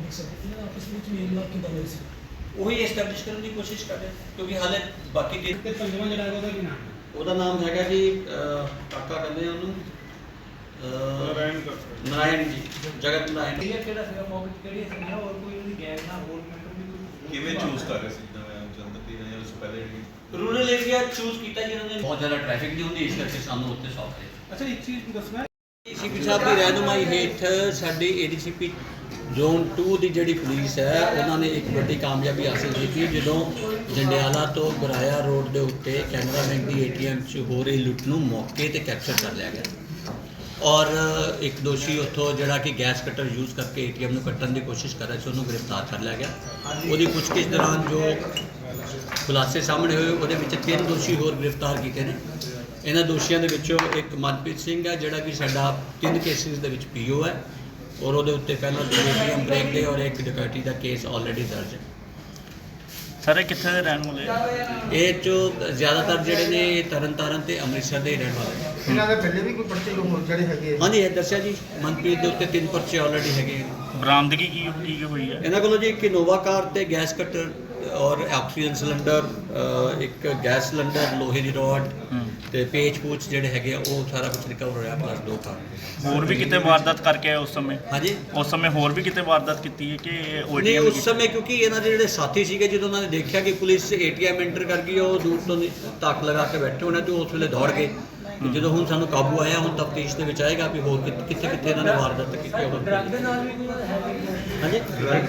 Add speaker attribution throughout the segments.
Speaker 1: ਅੱਛਾ ਇਹਨਾਂ ਦਾ ਆਪਸ ਵਿੱਚ ਮੇਲ ਮਿਲਾਪ ਕਿੱਦਾਂ ਹੋਇਆ ਸੀ?
Speaker 2: ਉਹੀ ਐਸਟੈਬਲਿਸ਼ ਕਰਨ ਦੀ ਕੋਸ਼ਿਸ਼ ਕਰ ਰਹੇ ਕਿਉਂਕਿ ਹਾਲੇ ਬਾਕੀ ਕੇ
Speaker 3: ਤੇ ਪੰਜਵਾਂ ਜਿਹੜਾ ਹੈਗਾ ਉਹਦਾ ਕੀ ਨਾਮ ਹੈ?
Speaker 2: ਉਹਦਾ ਨਾਮ ਹੈਗਾ ਜੀ ਅਹ, ਕਾਕਾ ਕਹਿੰਦੇ ਆ ਉਹਨੂੰ। ਅਹ,
Speaker 4: ਨਾਰਾਇਣ ਕਰ
Speaker 2: ਨਾਰਾਇਣ ਜੀ ਜਗਤ ਨਾਰਾਇਣ।
Speaker 5: ਇਹ ਕਿਹੜਾ ਸੀਗਾ ਮੌਕੇ ਤੇ ਕਿਹੜੀ ਸੀਗਾ ਹੋਰ ਕੋਈ ਉਹਦੀ ਗੈਂਗ ਨਾਲ ਹੋਰ ਮੈਂਬਰ ਵੀ ਕੋਈ
Speaker 4: ਕਿਵੇਂ ਚੂਜ਼ ਕਰ ਰਹੇ ਸੀ ਜਿੱਦਾਂ ਜਨਤਕ ਦੀ ਜਾਂ ਉਸ ਤੋਂ ਪਹਿਲੇ ਜਿਹੜੀ
Speaker 2: ਰੂਰਲ ਏਰੀਆ ਚੂਜ਼ ਕੀਤਾ ਜਿਹਨਾਂ ਨੇ। ਬਹੁਤ ਜ਼ਿਆਦਾ ਟ੍ਰੈਫਿਕ ਨਹੀਂ ਹੁੰਦੀ ਇਸ ਕਰਕੇ ਸਾਨੂੰ ਉੱਥੇ ਸੌਖ ਹੈ।
Speaker 3: ਅੱਛਾ ਇੱਕ ਚੀਜ਼ ਦੱਸਣਾ
Speaker 2: ਏਸੀਪੀ ਸਾਹਿਬ ਦੀ ਰਹਿਨੁਮਾਈ ਹੇਠ ਸਾਡੀ ਏਡੀਸੀਪੀ ਜ਼ੋਨ 2 ਦੀ ਜਿਹੜੀ ਪੁਲਿਸ ਹੈ, ਉਹਨਾਂ ਨੇ ਇੱਕ ਵੱਡੀ ਕਾਮਯਾਬੀ ਹਾਸਲ ਕੀਤੀ। ਜਦੋਂ ਜੰਡਿਆਲਾ ਤੋਂ ਗਰਾਇਆ ਰੋਡ ਦੇ ਉੱਤੇ ਕੈਨਰਾ ਬੈਂਕ ਦੀ ਏਟੀਐਮ 'ਚ ਹੋ ਰਹੀ ਲੁੱਟ ਨੂੰ ਮੌਕੇ ਤੇ ਕੈਪਚਰ ਕਰ ਲਿਆ ਗਿਆ। ਔਰ ਇੱਕ ਦੋਸ਼ੀ ਉੱਥੋਂ ਜਿਹੜਾ ਕਿ ਗੈਸ ਕਟਰ ਯੂਜ਼ ਕਰਕੇ ਏਟੀਐਮ ਨੂੰ ਕੱਟਣ ਦੀ ਕੋਸ਼ਿਸ਼ ਕਰ ਰਿਹਾ ਸੀ, ਉਹਨੂੰ ਗ੍ਰਿਫਤਾਰ ਕਰ ਲਿਆ ਗਿਆ। ਉਹਦੀ ਪੁੱਛਗਿੱਛ ਦੌਰਾਨ ਜੋ ਖੁਲਾਸੇ ਸਾਹਮਣੇ ਹੋਏ, ਉਹਦੇ ਵਿੱਚ ਤਿੰਨ ਦੋਸ਼ੀ ਹੋਰ ਗ੍ਰਿਫਤਾਰ ਕੀਤੇ ਨੇ। ਇਹਨਾਂ ਦੋਸ਼ੀਆਂ ਦੇ ਵਿੱਚੋਂ ਇੱਕ ਮਨਪ੍ਰੀਤ ਸਿੰਘ ਹੈ, ਜਿਹੜਾ ਕਿ ਸਾਡਾ ਤਿੰਨ ਕੇਸਿਸ ਦੇ ਵਿੱਚ ਪੀਓ ਹੈ। ਔਰ ਉਹਦੇ ਉੱਤੇ ਪਹਿਲਾਂ ਦੋ ਏਟੀਐਮ ਬ੍ਰੇਕ ਦੇ ਔਰ ਇੱਕ ਡਕੈਤੀ ਦਾ ਕੇਸ ਆਲਰੇਡੀ ਦਰਜ ਹੈ
Speaker 6: ਸਾਰੇ ਕਿੱਥੇ ਦੇ ਰਹਿਣ ਵਾਲੇ ਆ?
Speaker 2: ਇਹ ਚੋਂ ਜ਼ਿਆਦਾਤਰ ਜਿਹੜੇ ਨੇ ਤਰਨਤਾਰਨ ਤੇ ਅੰਮ੍ਰਿਤਸਰ ਦੇ ਹੀ ਰਹਿਣ ਵਾਲੇ ਨੇ
Speaker 7: ਇਹਨਾਂ ਦੇ ਪਹਿਲੇ ਵੀ ਕੋਈ ਪਰਚੇ ਹੋ ਜਿਹੜੇ ਹੈਗੇ ਆ?
Speaker 2: ਹਾਂਜੀ ਇਹ ਦੱਸਿਆ ਜੀ ਮਨਪ੍ਰੀਤ ਦੇ ਉੱਤੇ ਤਿੰਨ ਪਰਚੇ ਆਲਰੇਡੀ ਹੈਗੇ
Speaker 6: ਬਰਾਮਦਗੀ ਕੀ ਕੀ ਹੋਈ ਹੈ
Speaker 2: ਇਹਨਾਂ ਕੋਲੋਂ ਜੀ ਇੱਕ ਇਨੋਵਾ ਕਾਰ ਤੇ ਗੈਸ ਕਟਰ ਔਰ ਆਕਸੀਜਨ ਸਿਲੰਡਰ ਇੱਕ ਗੈਸ ਸਿਲੰਡਰ ਲੋਹੇ ਦੀ ਰੋਡ। ਤੇ ਪੇਚ ਪੂਚ ਜਿਹੜੇ ਹੈਗੇ ਆ ਉਹ ਸਾਰਾ ਕੁਝ ਰਿਕਵਰ ਹੋਇਆ ਪਲੱਸ ਦੋ ਕਾਰ
Speaker 6: ਹੋਰ ਵੀ ਕਿਤੇ ਵਾਰਦਾਤ ਕਰਕੇ ਆਏ ਉਸ ਸਮੇਂ?
Speaker 2: ਹਾਂਜੀ।
Speaker 6: ਉਸ ਸਮੇਂ ਹੋਰ ਵੀ ਕਿਤੇ ਵਾਰਦਾਤ ਕੀਤੀ ਹੈ ਕਿ
Speaker 2: ਨਹੀਂ
Speaker 6: ਓਟੀਐਮ
Speaker 2: ਉਸ ਸਮੇਂ ਕਿਉਂਕਿ ਇਹਨਾਂ ਦੇ ਜਿਹੜੇ ਸਾਥੀ ਸੀਗੇ ਜਦੋਂ ਉਹਨਾਂ ਨੇ ਦੇਖਿਆ ਕਿ ਪੁਲਿਸ ਏਟੀਐਮ ਐਂਟਰ ਕਰ ਗਈ ਉਹ ਦੂਰ ਤੋਂ ਨਹੀਂ- ਤਾਕ ਲਗਾ ਕੇ ਬੈਠੇ ਹੋਣੇ ਤੇ ਉਸ ਵੇਲੇ ਦੌੜ ਗਏ। ਜਦੋਂ ਹੁਣ ਸਾਨੂੰ ਕਾਬੂ ਆਇਆ ਹੁਣ ਤਫਤੀਸ਼ ਦੇ ਵਿੱਚ ਆਏਗਾ ਵੀ ਹੋਰ ਕਿੱਥੇ ਕਿੱਥੇ ਕਿੱਥੇ ਇਹਨਾਂ ਨੇ ਵਾਰਦਾਤ ਕੀਤੀ ਹੋਵੇ ਹਾਂਜੀ?
Speaker 4: ਡਰੱਗ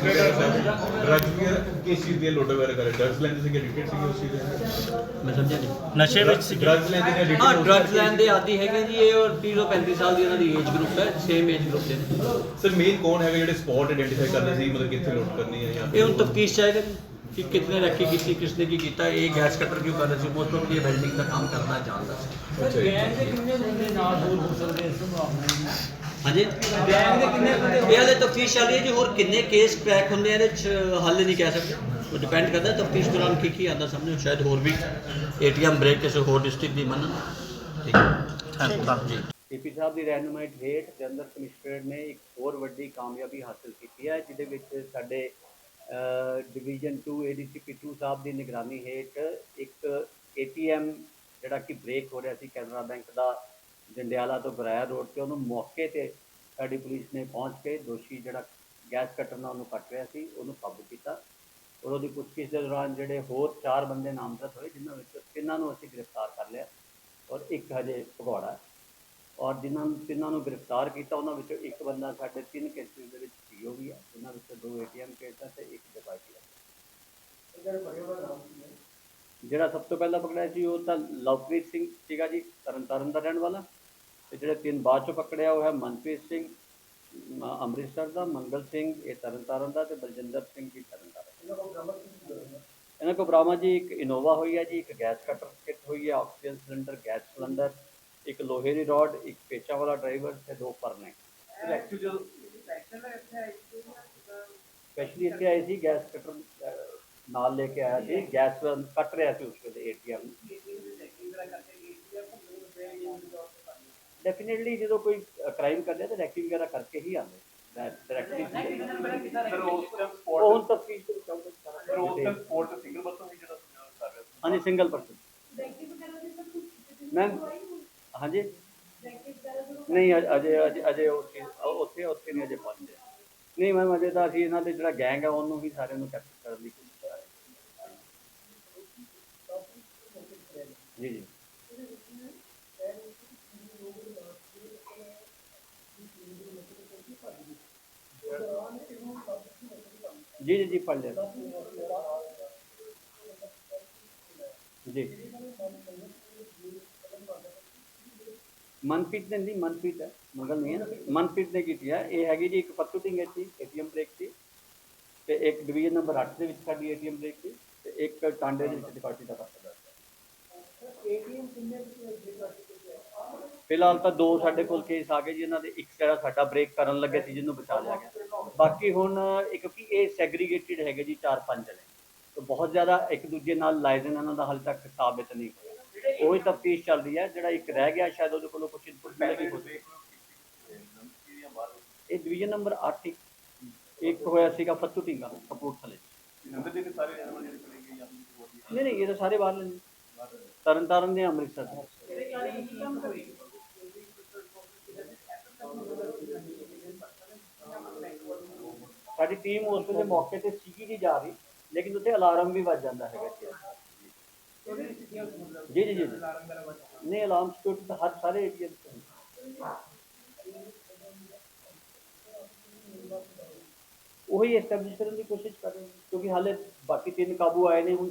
Speaker 4: ਡਰੱਗ ਵਗੈਰਾ ਕਿਸ ਚੀਜ਼ ਦੀ ਲੋਡ ਵਗੈਰਾ ਕਰੇ ਡਰੱਗਸ ਲੈਂਦੇ ਸੀਗੇ ਐਡਿਕਟਡ ਸੀਗੇ ਉਸ ਚੀਜ਼ ਦੇ
Speaker 2: ਮੈਂ ਸਮਝਿਆ ਨਹੀਂ।
Speaker 6: ਨਸ਼ੇ ਵਿੱਚ ਸੀ
Speaker 4: ਡਰੱਗਸ ਲੈਂਦੇ ਨੇ
Speaker 2: ਹਾਂ
Speaker 4: ਐਡਿਕਟਡ
Speaker 2: ਡਰੱਗਸ ਲੈਣ ਦੇ ਆਦੀ ਹੈਗੇ ਜੀ ਇਹ ਔਰ 30 ਤੋਂ 35 ਸਾਲ ਦੀ ਇਹਨਾਂ ਦੀ ਏਜ ਗਰੁੱਪ ਹੈ ਸੇਮ ਏਜ ਗਰੁੱਪ ਦੇ। ਨੇ
Speaker 4: ਸਰ ਮੇਨ ਕੌਣ ਹੈਗਾ ਜਿਹੜੇ ਸਪੌਟ ਆਇਡੈਂਟੀਫਾਈ ਕਰਦੇ ਸੀ ਮਤਲਬ ਕਿੱਥੇ ਲੋਡ ਕਰਨੀ ਹੈ ਜਾਂ
Speaker 2: ਇਹ ਹੁਣ ਤਫਤੀਸ਼ ਚਾਹੀਦਾ ਕਿ ਕਿਤਨੇ ਰੱਖੀ ਕੀਤੀ ਕਿਸਨੇ ਕੀ ਕੀਤਾ ਇਹ ਗੈਸ ਕਟਰ ਕਿਉਂ ਕਰ ਰਿਹਾ ਸੀ ਮੋਸਟ ਆਫ ਇਹ ਵੈਲਡਿੰਗ ਦਾ ਕੰਮ ਕਰਨਾ ਜਾਣਦਾ ਸੀ।
Speaker 5: ਗੈਂਗ ਦੇ ਕਿੰਨੇ ਬੰਦੇ ਨਾਲ ਹੋਰ ਹੋ ਸਕਦੇ ਇਸ ਹੈ
Speaker 2: ਹਾਂਜੀ।
Speaker 5: ਗੈਂਗ ਦੇ ਕਿੰਨੇ ਬੰਦੇ
Speaker 2: ਇਹ ਹਾਲੇ ਤਫਤੀਸ਼ ਚੱਲ ਰਹੀ ਹੈ ਜੀ ਹੋਰ ਕਿੰਨੇ ਕੇਸ ਕ੍ਰੈਕ ਹੁੰਦੇ ਆ ਇਹਦੇ ਚ ਹਾਲੇ ਨਹੀਂ ਕਹਿ ਸਕਦੇ। ਉਹ ਡਿਪੈਂਡ ਕਰਦਾ ਤਫਤੀਸ਼ ਦੌਰਾਨ ਕੀ ਕੀ ਆਉਂਦਾ ਸਾਹਮਣੇ। ਸ਼ਾਇਦ ਹੋਰ ਵੀ ਏਟੀਐਮ ਬ੍ਰੇਕ ਕਿਸੇ ਹੋਰ ਡਿਸਟ੍ਰਿਕਟ ਦੀ ਮੰਨਣ। ਠੀਕ ਹੈ। ਜੀ।
Speaker 8: ਏਪੀ ਸਾਹਿਬ ਦੀ ਰਹਿਨੁਮਾਈ ਹੇਠ ਜਨਰਲ ਕਮਿਸ਼ਨਰ ਨੇ ਇੱਕ ਹੋਰ ਵੱਡੀ ਕਾਮਯਾਬੀ ਹਾਸਲ ਕੀਤੀ ਹੈ ਜਿਹਦੇ ਵਿੱਚ ਸਾਡੇ ਡਿਵੀਜ਼ਨ 2 ਏਡੀਸੀਪੀ 2 ਸਾਹਿਬ ਦੀ ਨਿਗਰਾਨੀ ਹੇਠ ਇੱਕ ਏਟੀਐਮ ਜਿਹੜਾ ਕਿ ਬ੍ਰੇਕ ਹੋ ਰਿਹਾ ਸੀ ਕੈਨਰਾ ਬੈਂਕ ਦਾ ਜੰਡਿਆਲਾ ਤੋਂ ਬਰਾਇਆ ਰੋਡ ਤੇ ਉਹਨੂੰ ਮੌਕੇ ਤੇ ਸਾਡੀ ਪੁਲਿਸ ਨੇ ਪਹੁੰਚ ਕੇ ਦੋਸ਼ੀ ਜਿਹੜਾ ਗੈਸ ਕਟਰ ਨਾਲ ਉਹਨੂੰ ਕੱਟ ਰਿਹਾ ਸੀ ਉਹਨੂੰ ਕਾਬੂ ਕੀਤਾ। ਔਰ ਉਹਦੀ ਪੁੱਛਗਿੱਛ ਦੇ ਦੌਰਾਨ ਜਿਹੜੇ ਹੋਰ ਚਾਰ ਬੰਦੇ ਨਾਮਜ਼ਦ ਹੋਏ ਜਿਨ੍ਹਾਂ ਵਿੱਚੋਂ ਤਿੰਨਾਂ ਨੂੰ ਅਸੀਂ ਗ੍ਰਿਫਤਾਰ ਕਰ ਲਿਆ ਔਰ ਇੱਕ ਹਜੇ ਭਗੌੜਾ ਔਰ ਜਿਨ੍ਹਾਂ ਤਿੰਨਾਂ ਨੂੰ ਗ੍ਰਿਫਤਾਰ ਕੀਤਾ ਉਹਨਾਂ ਵਿੱਚੋਂ ਇੱਕ ਬੰਦਾ ਸਾਡੇ ਤਿੰਨ ਕੇਸਿਸ ਦੇ ਵਿੱਚ ਪੀਓ ਵੀ ਹੈ ਜਿਨ੍ਹਾਂ ਵਿੱਚੋਂ ਦੋ ਏਟੀਐਮ ਕੇਸ ਤੇ ਇੱਕ ਡਕੈਤੀ ਹੈ। ਜਿਹੜਾ ਸਭ ਤੋਂ ਪਹਿਲਾਂ ਪਕੜਿਆ ਸੀ ਉਹ ਤਾਂ ਲਵਪ੍ਰੀਤ ਸਿੰਘ ਸੀਗਾ ਜੀ ਤਰਨਤਾਰਨ ਦਾ ਰਹਿਣ ਵਾਲਾ। ਤੇ ਜਿਹੜੇ ਤਿੰਨ ਬਾਅਦ ਚੋਂ ਪਕੜਿਆ ਉਹ ਹੈ ਮਨਪ੍ਰੀਤ ਸਿੰਘ ਅਮ ਅੰਮ੍ਰਿਤਸਰ ਦਾ ਮੰਗਲ ਸਿੰਘ ਇਹ ਤਰਨਤਾਰਨ ਦਾ ਤੇ ਬਲਜਿੰਦਰ ਸਿੰਘ ਵੀ ਤਰਨਤਾਰਨ ਇਹਨਾਂ ਕੋਲ ਬਰਾਮਦ ਜੀ ਇੱਕ ਇਨੋਵਾ ਹੋਈ ਹੈ ਜੀ ਇੱਕ ਗੈਸ ਕਟਰ ਕਿੱਟ ਹੋਈ ਹੈ ਆਕਸੀਜਨ ਸਿਲੰਡਰ ਗੈਸ ਸਿਲੰਡਰ ਇੱਕ ਲੋਹੇ ਦੀ ਰੋਡ ਇੱਕ ਪੇਚਾ ਵਾਲਾ ਡਰਾਈਵਰ ਤੇ ਦੋ ਪਰਨੇ। ਸਪੈਸ਼ਲੀ ਇੱਥੇ ਆਏ ਸੀ ਗੈਸ ਕਟਰ ਨਾਲ ਲੈ ਕੇ ਆਇਆ ਸੀ ਗੈਸ ਕੱਟ ਰਿਹਾ ਸੀ ਉਸ ਵੇਲੇ ਏਟੀਐਮ ਡੈਫੀਨਿਟਲੀ ਜਦੋਂ ਕੋਈ ਕ੍ਰਾਈਮ ਕਰਦੇ ਤਾਂ ਰੈਕੀ ਵਗੈਰਾ ਕਰਕੇ ਹੀ ਆਉਂਦੇ ਡਾਇਰੈਕਟਲੀ
Speaker 4: ਸਰ ਉਸ ਟਾਈਮ
Speaker 8: ਉਹ ਹੁਣ ਤਫਤੀਸ਼ ਦੇ ਵਿੱਚ ਆਊਗਾ ਸਾਰਾ।
Speaker 4: ਸਪੋਰਟ ਸਿੰਗਲ ਪਰਸਨ ਹੀ ਜਿਹੜਾ ਕਰ ਰਿਹਾ
Speaker 8: ਹਾਂਜੀ ਸਿੰਗਲ ਪਰਸਨ ਮੈਮ ਹਾਂਜੀ? ਨਹੀਂ ਅਜ- ਅਜੇ ਅਜੇ ਅਜੇ ਉਹ ਚੀਜ਼ ਉਹ ਉੱਥੇ ਉੱਥੇ ਨਹੀਂ ਅਜੇ ਪਹੁੰਚੇ। ਨਹੀਂ ਮੈਮ ਅਜੇ ਤਾਂ ਅਸੀਂ ਇਹਨਾਂ ਦੇ ਜਿਹੜਾ ਗੈਂਗ ਹੈ ਉਹਨੂੰ ਹੀ ਸਾਰਿਆਂ ਨੂੰ ਕੈਪਚਰ ਕਰਨ ਦੀ ਕੋਸ਼ਿਸ਼ ਕਰ ਰਹੇ ਹਾਂ। ਜੀ ਜੀ। ਜੀ ਜੀ ਜੀ ਪੜ ਲਿਆ ਜੀ। ਮਨਪ੍ਰੀਤ ਨੇ ਨਹੀਂ, ਮਨਪ੍ਰੀਤ ਹੈ ਮਗਲ ਨਹੀਂ ਹੈ। ਮਨਪ੍ਰੀਤ ਨੇ ਕੀਤੀ ਹੈ ਇਹ ਹੈਗੀ ਜੀ ਇੱਕ ਪੱਤੂ ਸਿੰਘ ਸੀ ਏਟੀਐਮ ਬ੍ਰੇਕ ਸੀ ਤੇ ਇੱਕ ਡਿਵੀਜ਼ਨ ਨੰਬਰ 8 ਦੇ ਵਿੱਚ ਸਾਡੀ ਏਟੀਐਮ ਬ੍ਰੇਕ ਸੀ ਤੇ ਇੱਕ ਟਾਂਡੇ ਦੇ ਵਿੱਚ ਡਿਪਾਰਟੀ ਦਾ ਪਤਾ ਫਿਲਹਾਲ ਤਾਂ ਦੋ ਸਾਡੇ ਕੋਲ ਕੇਸ ਆ ਗਏ ਜੀ। ਇਹਨਾਂ ਦੇ ਇੱਕ ਜਿਹੜਾ ਸਾਡਾ ਬ੍ਰੇਕ ਕਰਨ ਲੱਗੇ ਸੀ, ਜਿਹਨੂੰ ਬਚਾ ਲਿਆ ਗਿਆ। ਬਾਕੀ ਹੁਣ ਇਹ ਕਿਉਂਕਿ ਇਹ ਸੈਗਰੀਗੇਟਿਡ ਹੈਗੇ ਜੀ ਚਾਰ ਪੰਜ ਜਣੇ ਤਾਂ ਬਹੁਤ ਜ਼ਿਆਦਾ ਇੱਕ ਦੂਜੇ ਨਾਲ ਲਾਇਜ਼ਨ ਇਹਨਾਂ ਦਾ ਹਾਲੇ ਤੱਕ ਸਾਬਿਤ ਨਹੀਂ ਹੋਇਆ। ਉਹ ਹੀ ਤਫਤੀਸ਼ ਚੱਲ ਰਹੀ ਹੈ ਜਿਹੜਾ ਇੱਕ ਰਹਿ ਗਿਆ ਸ਼ਾਇਦ ਉਹਦੇ ਕੋਲੋਂ ਕੁਝ ਇਨਪੁਟ ਮਿਲੇਗੀ ਕੁਝ ਇਹ ਡਿਵੀਜ਼ਨ ਨੰਬਰ 8 ਇੱਕ
Speaker 2: ਹੋਇਆ ਸੀਗਾ ਫੱਤੂ ਢੀਂਗਾ ਕਪੂਰਥਲੇ
Speaker 4: ਅੰਦਰ ਦੇ ਕੇ ਸਾਰੇ ਜਿਹੜੇ ਚਲੇ ਗਏ
Speaker 2: ਨਹੀਂ ਨਹੀਂ ਇਹ ਤਾਂ ਸਾਰੇ ਬਾਹਰ ਨੇ। ਤਰਨ ਤਾਰਨ ਦੇ ਅੰਮ੍ਰਿਤਸਰ ਦੇ। ਟੀਮ ਉਸ ਵੇਲੇ ਮੌਕੇ ਤੇ ਸੀਗੀ ਨਹੀਂ ਜਾ ਰਹੀ ਲੇਕਿਨ ਉੱਥੇ ਅਲਾਰਮ ਵੀ ਵੱਜ ਜਾਂਦਾ ਹੈਗਾ ਜੀ ਜੀ ਜੀ ਜੀ। ਨਹੀਂ ਅਲਾਰਮ ਸਿਕਿਉਰਿਟੀ ਤਾਂ ਹਰ ਸਾਰੇ ਏਰੀਆ ਉਹੀ ਐਸਟੈਬਲਿਸ਼ ਕਰਨ ਦੀ ਕੋਸ਼ਿਸ਼ ਕਰ ਰਹੇ ਹਾਂ ਕਿਉਂਕਿ ਹਾਲੇ ਬਾਕੀ ਤਿੰਨ ਕਾਬੂ ਆਏ ਨੇ ਹੁਣ